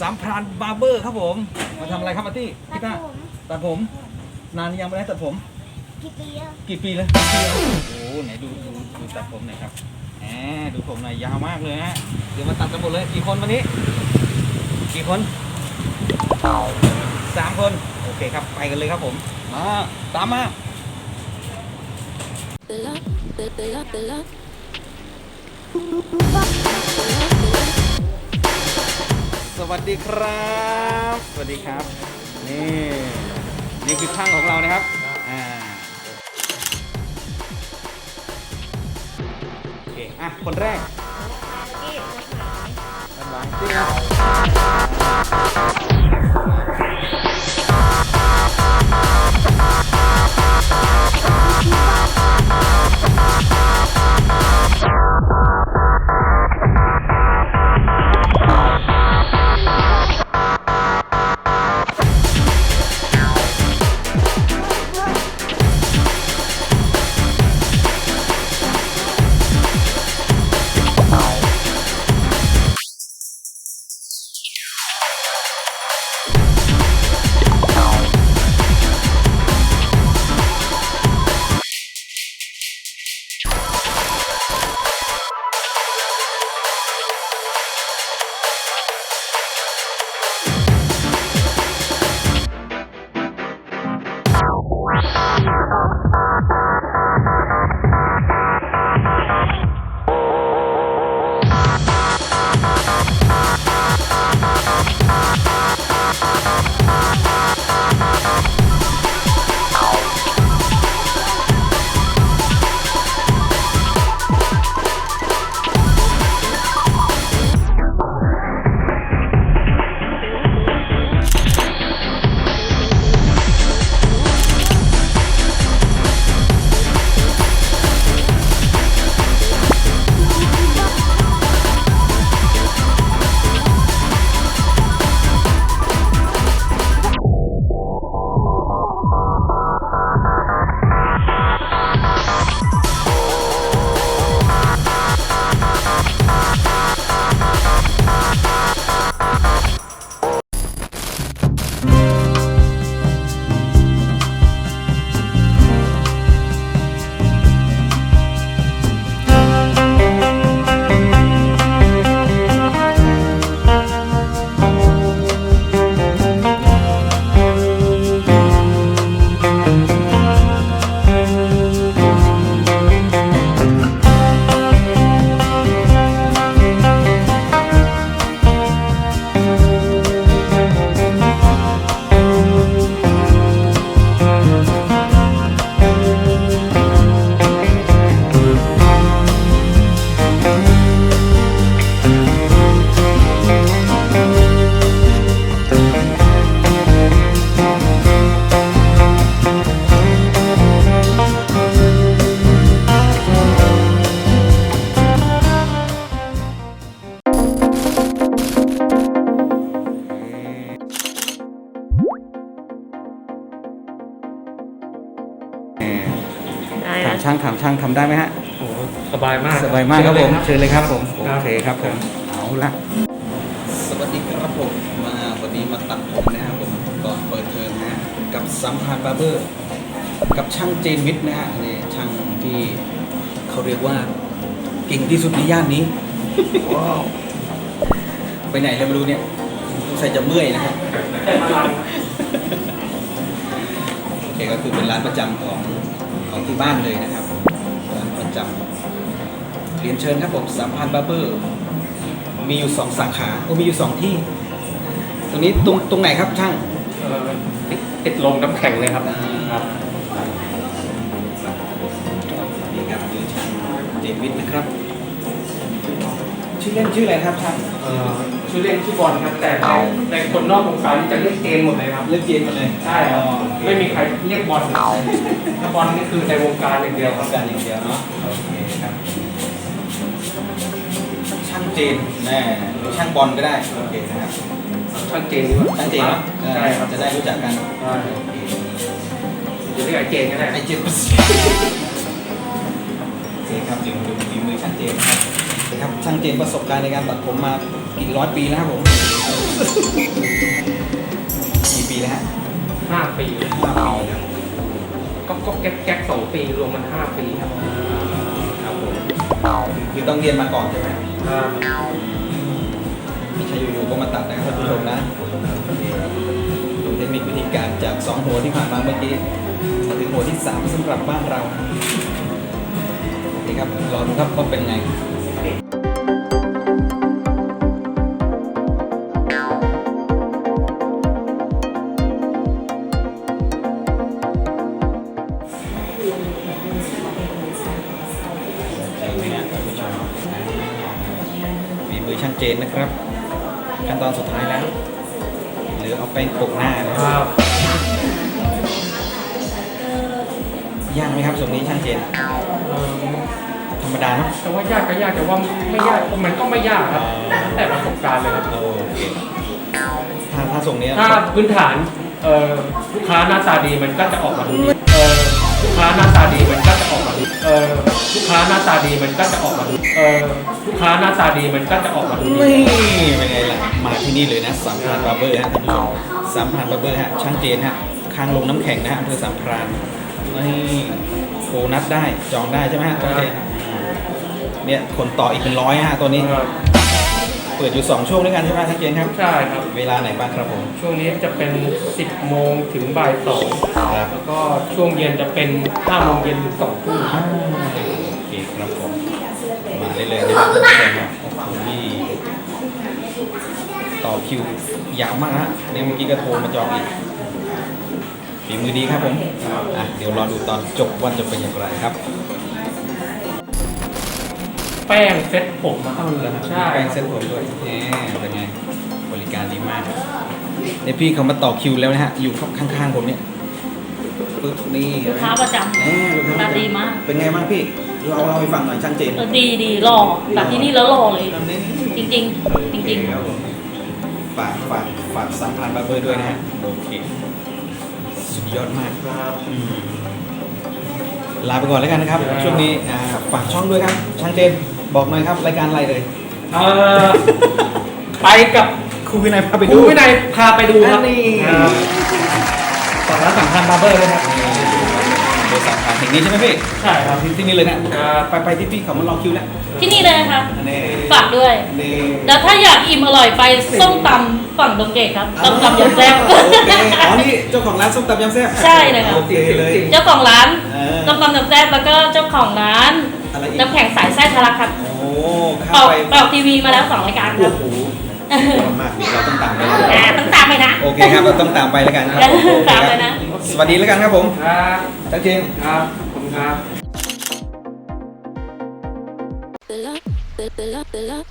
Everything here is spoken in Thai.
สามพรานบาร์เบอร์ครับผม มาทำอะไรครับอาร์ตี้ตัพี่ดต้าผมตัดผม นานยังไม่ได้ตัดผม กี่ปีแล้วกี่ปีแล้วกี่ปีแล้วโอ้โหไหนดูดูดูตัดผมหน่อยครับแหมดูผมหน่อยยาวมากเลยฮะเดี๋ยวมาตัดกันหมดเลยกี่คนวันนี้ กี่คนสามคนโอเคครับไปกันเลยครับผมมาตามมา the love, the, the love, the love. สวัสดีครับ สวัสดีครับ นี่นี่คือช่างของเรานะครับอ่าโอเคอะคนแรกด้านหลังจริงครับ ถามช่างถามช่างทำได้ไหมฮะ โอ้โหสบายมากสบายมากครับผม เชิเชิญญเลเลยยคครัรับบผมครับโอเคครับผม เอาละสวัสดีครับผมมาวันนี้มาตัดผมนะครับผมก่อนเปิดเทอมนะฮะกับสัมพันธ์บาร์เบอร์ กับช่างเจนวิทย์นะฮะนี่ช่างที่เขาเรียกว่าเก่งที่สุดในย่านนี้ว้าวไปไหนเลยไม่รู้เนี่ยสงสัยจะเมื่อยนะครั บโอเคก็คือเป็นร้านประจำของของที่บ้านเลยนะครับร้านประจำเรียนเชิญครับผมสามพันบาร์เบอร์มีอยู่สองสาขาโอ้มีอยู่สองที่ ตรงนี้ตรงตรงไหนครับช่างเอ่อติดติดลงน้ำแข็งเลยครับครับนี่ครับคือช่างเจนวิทย์นะครับ ชื่อเล่นชื่ออะไรครับช่างเอ่อ ชื่อเล่นชื่อบอลครับ แต่ในในคนนอกวงการนี่จะเรียกเจนหมดเลยครับ เลือกเจนมาเลยใช่ครับอ๋อโอเคไม่มีใครเรียกบอลถ้าบอลนี่คือในวงการอย่างเดีเดียยววคต้รัอบงการอย่างเดียวเนาะโอเคครับช่างเจนแน่หรือช่างบอลก็ได้โอเคนะครับช่างเจนดีกว่าช่างเจนเนาะใช่ครับจะได้รู้จักกันใช่โอเคจะเรียกไอ้เจนก็ได้ไอเจนโอเคครับถึงดูฝีมือช่างเจนนะครับนะ ครับช่างเจนประสบการณ์ในการตัดผมมากี่ร้อยปีแล้วครับผมกี่ปีแล้วฮะห้าปีห้าปีแล้วก็ก็แก๊กแก๊กสองปีรวมมันห้าปีครับครับผมคือต้องเรียนมาก่อนใช่ไหมอ่าไม่ใช่อยู่ๆก็มาตัดนะครับท่านผู้ชมนะดูเทคนิควิธีการจากสองหัวที่ผ่านมาเมื่อกี้มาถึงหัวที่สามสำหรับบ้านเราโอเคครับรอดูครับว่าเป็นไง นนะครับ ขั้นตอนสุดท้ายแล้วเหลือเอาแป้งโปะหน้านะคครับรับยากไหมครับส่วนนี้ช่างเจนเอิ่มธรรมดาเนอะแต่ว่ายากก็ยากแต่ว่าไม่ยากมันก็ไม่ยากครับแล้วแต่ประสบการณ์เลยครับ โอเคถ้าถ้าส่งเนี้ยถ้าพื้นฐานเอ่อลูกค้าหน้าตาดีมันก็จะออกมาดูดีเอ่อ ลูกค้าหน้าตาดีมันก็จะออกมาดูเอ่อลูกค้าหน้าตาดีมันก็จะออกมาดูเอ่อลูกค้าหน้าตาดีมันก็จะออกมาดูดี นี่เป็นไงล่ะมาที่นี่เลยนะสามพรานบาร์เบอร์ฮะท่านผู้ชมสามพรานบาร์เบอร์ฮะช่างเจนฮะข้างลงน้ำแข็งนะฮะอำเภอสามพรานนี่โทรนัดได้จองได้ใช่ไหมฮะช่างเจนเนี่ยคนต่ออีกเป็นร้อยฮะตัวนี้เอ่อ เปิดอยู่สองช่วงด้วยกันใช่ไหมช่างเจนครับ ใช่ครับ เวลาไหนบ้างครับผม ช่วงนี้จะเป็น 10 โมงถึงบ่ายสองครับ แล้วก็ช่วงเย็นจะเป็น5โมงเย็นถึง2ทุ่มอ่าโอเคครับผม มาได้เลยนะครับท่านผู้ชมครับโอ้โหนี่ต่อคิวยาวมากฮะเนี่ยเมื่อกี้ก็โทรมาจองอีกฝีมือดีครับผมอะเดี๋ยวรอดูตอนจบว่าจะเป็นอย่างไรครับ แป้งเซ็ตผมอะเอาเลยใช่แปรงเส้นผมด้วยแหมเป็นไง บริการดีมากเนี่ยพี่เขามาต่อคิวแล้วนะฮะ อยู่ข้างๆผมเนี่ยปึ๊บนี่เห็นลูกไหมค้าประจแหมลูกค้าำตาดีมาก เป็นไงบ้างพี่เราเราให้ฟังหน่อยช่างเจนเออดีดีหล่อแบบที่นี่แล้วหล่อเลยทำนี้จริงๆจริงครับผมฝากฝากฝากสัมพันธ์บาร์เบอร์ด้วยนะฮะโอเค สุดยอดมากครับอืมลาไปก่อนแล้วกันนะครับครับช่วงนี้อ่าฝากช่องด้วยครับช่างเจน บอกหน่อยครับรายการอะไรเลยเอ่อไปกับครูวินัยพาไปคดูรูวินัยพาไปดูครับอันนี้ครับสองร้านสำคัญบาร์เบอร์เลยครับโดยสาขาแห่งนี้ใช่ไหมพี่ใช่ครับที่ที่นี่เลยนะครับไปไปที่พี่เขามารอคิวแล้วที่นี่เลยนะคะอันนี้ฝากด้วยนี่แล้วถ้าอยากอิ่มอร่อยไปส้มตำฝั่งดงเกตครับส้มตำยำแซ่บ โอเคอ๋อนี่เจ้าของร้านส้มตำยำแซ่บใช่เลยค่ะโอเคเลย เจ้าของร้านเออ ส้มตำยำแซ่บแล้วก็เจ้าของร้าน อะไรอีกน้ำแข็งสายไส้ทะลักครับโอ้อเข้าอกไปออกทีวีมาแล้วสองรายการคโอ้รับโหยอดมากเดี๋ยวเราต้องตามไปอ่าต้องตามไปนะ โอเคครับเราต้องตามไปแล้วกันครับเออโอเคตามคไปรับนะสวัสดีแล้วกันครับผมครับจังเจนครับผมครับ The love, the, the love, the love.